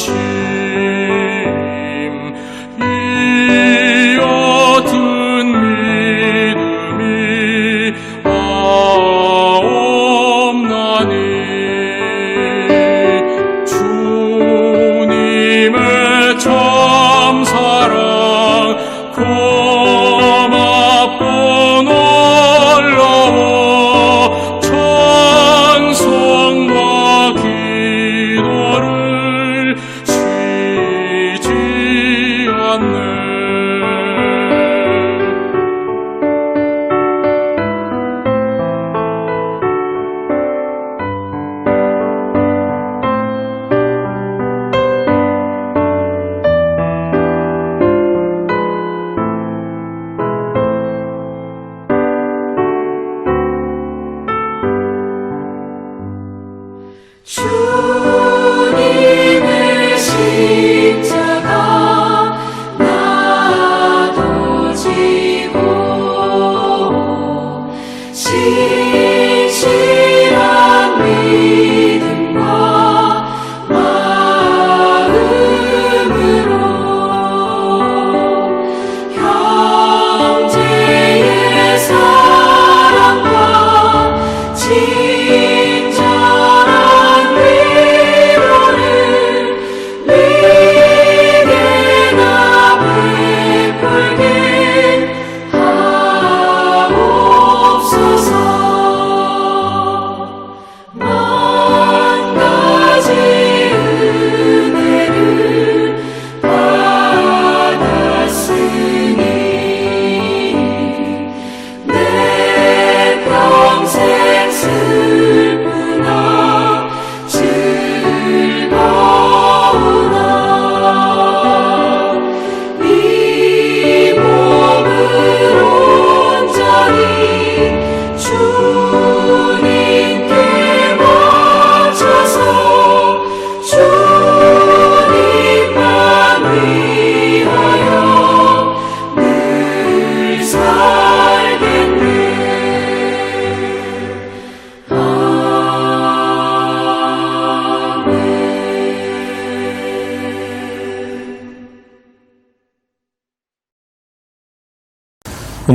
watching.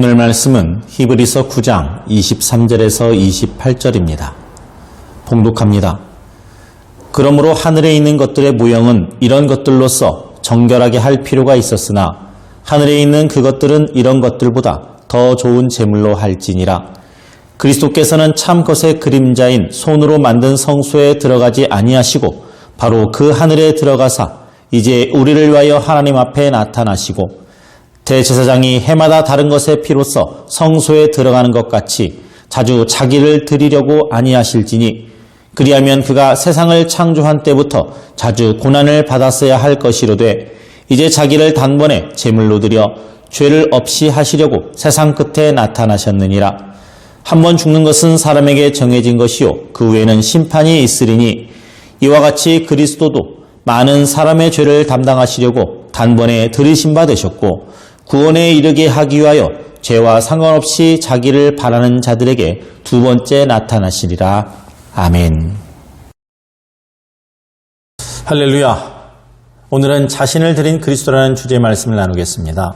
오늘 말씀은 히브리서 9장 23절에서 28절입니다. 봉독합니다. 그러므로 하늘에 있는 것들의 모형은 이런 것들로서 정결하게 할 필요가 있었으나 하늘에 있는 그것들은 이런 것들보다 더 좋은 제물로 할지니라. 그리스도께서는 참 것의 그림자인 손으로 만든 성소에 들어가지 아니하시고 바로 그 하늘에 들어가사 이제 우리를 위하여 하나님 앞에 나타나시고 대제사장이 해마다 다른 것의 피로써 성소에 들어가는 것 같이 자주 자기를 드리려고 아니하실지니 그리하면 그가 세상을 창조한 때부터 자주 고난을 받았어야 할 것이로되 이제 자기를 단번에 제물로 드려 죄를 없이 하시려고 세상 끝에 나타나셨느니라. 한 번 죽는 것은 사람에게 정해진 것이요 그 후에는 심판이 있으리니 이와 같이 그리스도도 많은 사람의 죄를 담당하시려고 단번에 들이신 바 되셨고 구원에 이르게 하기 위하여 죄와 상관없이 자기를 바라는 자들에게 두 번째 나타나시리라. 아멘. 할렐루야. 오늘은 자신을 드린 그리스도라는 주제의 말씀을 나누겠습니다.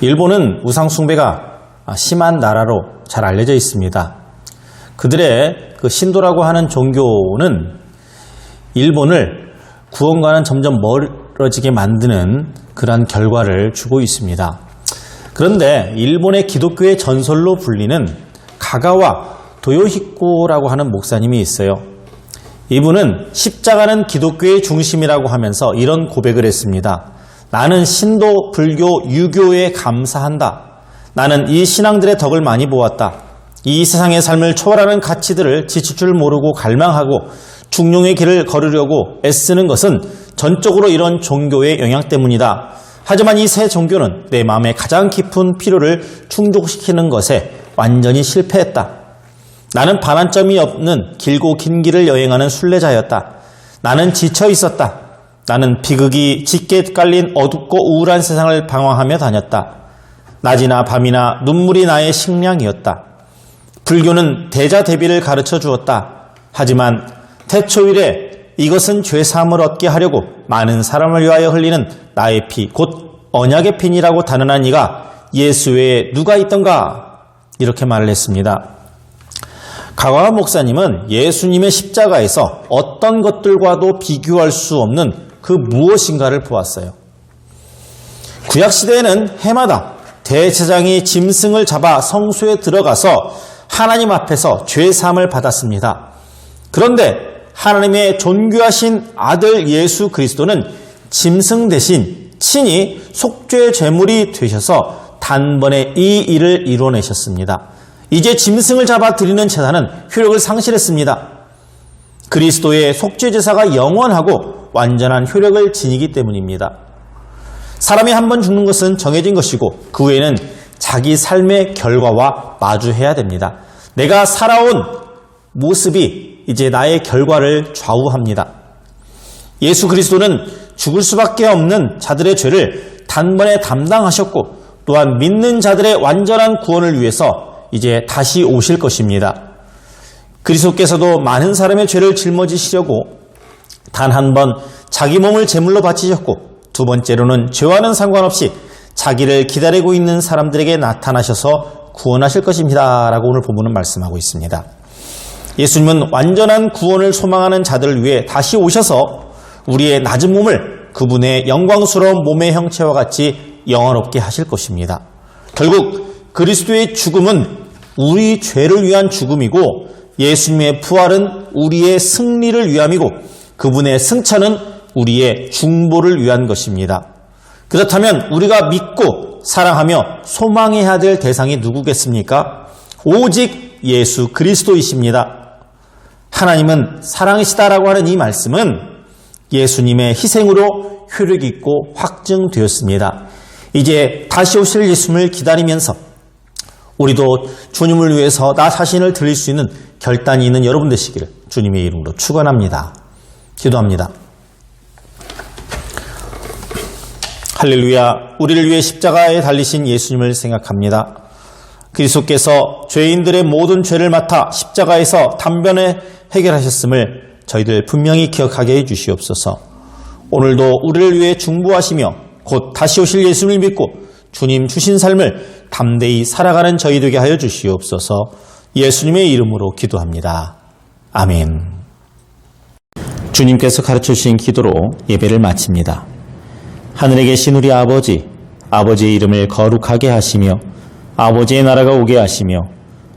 일본은 우상숭배가 심한 나라로 잘 알려져 있습니다. 그들의 그 신도라고 하는 종교는 일본을 구원과는 점점 멀 어지게 만드는 그러한 결과를 주고 있습니다. 그런데 일본의 기독교의 전설로 불리는 가가와 도요히코라고 하는 목사님이 있어요. 이분은 십자가는 기독교의 중심이라고 하면서 이런 고백을 했습니다. 나는 신도, 불교, 유교에 감사한다. 나는 이 신앙들의 덕을 많이 보았다. 이 세상의 삶을 초월하는 가치들을 지칠 줄 모르고 갈망하고 중용의 길을 걸으려고 애쓰는 것은 전적으로 이런 종교의 영향 때문이다. 하지만 이 새 종교는 내 마음의 가장 깊은 필요를 충족시키는 것에 완전히 실패했다. 나는 반환점이 없는 길고 긴 길을 여행하는 순례자였다. 나는 지쳐 있었다. 나는 비극이 짙게 깔린 어둡고 우울한 세상을 방황하며 다녔다. 낮이나 밤이나 눈물이 나의 식량이었다. 불교는 대자 대비를 가르쳐 주었다. 하지만 태초일에 이것은 죄사함을 얻게 하려고 많은 사람을 위하여 흘리는 나의 피, 곧 언약의 피니라고 단언한 이가 예수 외에 누가 있던가? 이렇게 말을 했습니다. 가와 목사님은 예수님의 십자가에서 어떤 것들과도 비교할 수 없는 그 무엇인가를 보았어요. 구약시대에는 해마다 대제장이 짐승을 잡아 성소에 들어가서 하나님 앞에서 죄사함을 받았습니다. 그런데 하나님의 존귀하신 아들 예수 그리스도는 짐승 대신 친히 속죄 제물이 되셔서 단번에 이 일을 이뤄내셨습니다. 이제 짐승을 잡아 드리는 제사는 효력을 상실했습니다. 그리스도의 속죄 제사가 영원하고 완전한 효력을 지니기 때문입니다. 사람이 한 번 죽는 것은 정해진 것이고 그 후에는 자기 삶의 결과와 마주해야 됩니다. 내가 살아온 모습이 이제 나의 결과를 좌우합니다. 예수 그리스도는 죽을 수밖에 없는 자들의 죄를 단번에 담당하셨고 또한 믿는 자들의 완전한 구원을 위해서 이제 다시 오실 것입니다. 그리스도께서도 많은 사람의 죄를 짊어지시려고 단 한 번 자기 몸을 제물로 바치셨고 두 번째로는 죄와는 상관없이 자기를 기다리고 있는 사람들에게 나타나셔서 구원하실 것입니다. 라고 오늘 본문은 말씀하고 있습니다. 예수님은 완전한 구원을 소망하는 자들을 위해 다시 오셔서 우리의 낮은 몸을 그분의 영광스러운 몸의 형체와 같이 영원롭게 하실 것입니다. 결국 그리스도의 죽음은 우리 죄를 위한 죽음이고 예수님의 부활은 우리의 승리를 위함이고 그분의 승천은 우리의 중보를 위한 것입니다. 그렇다면 우리가 믿고 사랑하며 소망해야 될 대상이 누구겠습니까? 오직 예수 그리스도이십니다. 하나님은 사랑이시다라고 하는 이 말씀은 예수님의 희생으로 효력 있고 확증되었습니다. 이제 다시 오실 예수님을 기다리면서 우리도 주님을 위해서 나 자신을 드릴 수 있는 결단이 있는 여러분 되시기를 주님의 이름으로 축원합니다. 기도합니다. 할렐루야. 우리를 위해 십자가에 달리신 예수님을 생각합니다. 그리스도께서 죄인들의 모든 죄를 맡아 십자가에서 단변에 해결하셨음을 저희들 분명히 기억하게 해 주시옵소서. 오늘도 우리를 위해 중보하시며 곧 다시 오실 예수님을 믿고 주님 주신 삶을 담대히 살아가는 저희 되게 하여 주시옵소서. 예수님의 이름으로 기도합니다. 아멘. 주님께서 가르쳐 주신 기도로 예배를 마칩니다. 하늘에 계신 우리 아버지, 아버지의 이름을 거룩하게 하시며 아버지의 나라가 오게 하시며